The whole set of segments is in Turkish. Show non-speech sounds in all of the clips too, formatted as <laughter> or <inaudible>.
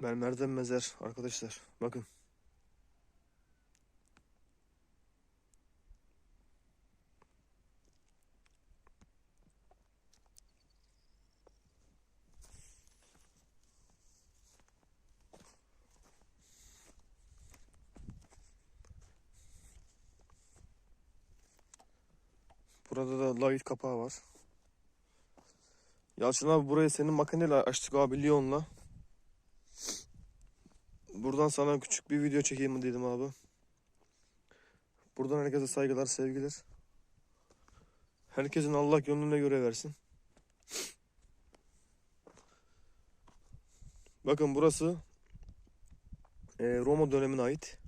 Mermerden mezar arkadaşlar. Bakın. Burada da light kapağı var. Yalçın abi burayı senin makineyle açtık abi Lyon'la. Buradan sana küçük bir video çekeyim mi dedim abi. Buradan herkese saygılar, sevgiler. Herkesin Allah gönlüne göre versin. Bakın burası eee, Roma dönemine ait.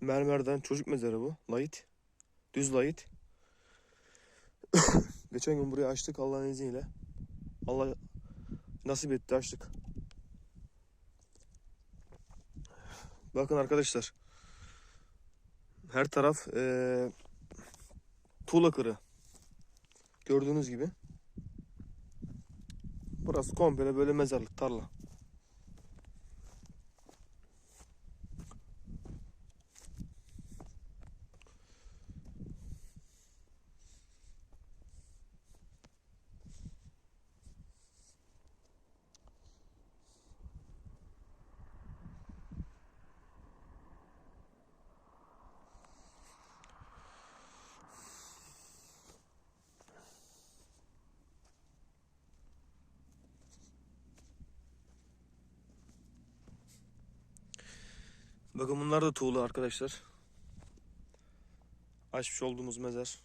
Mermerden çocuk mezarı bu. Light. Düz light. <coughs> Geçen gün burayı açtık Allah'ın izniyle. Allah nasip etti açtık. Bakın arkadaşlar. Her taraf eee tuğla kırı. Gördüğünüz gibi. Burası komple böyle mezarlık, tarla. Bakın bunlar da tuğla arkadaşlar. Açmış olduğumuz mezar.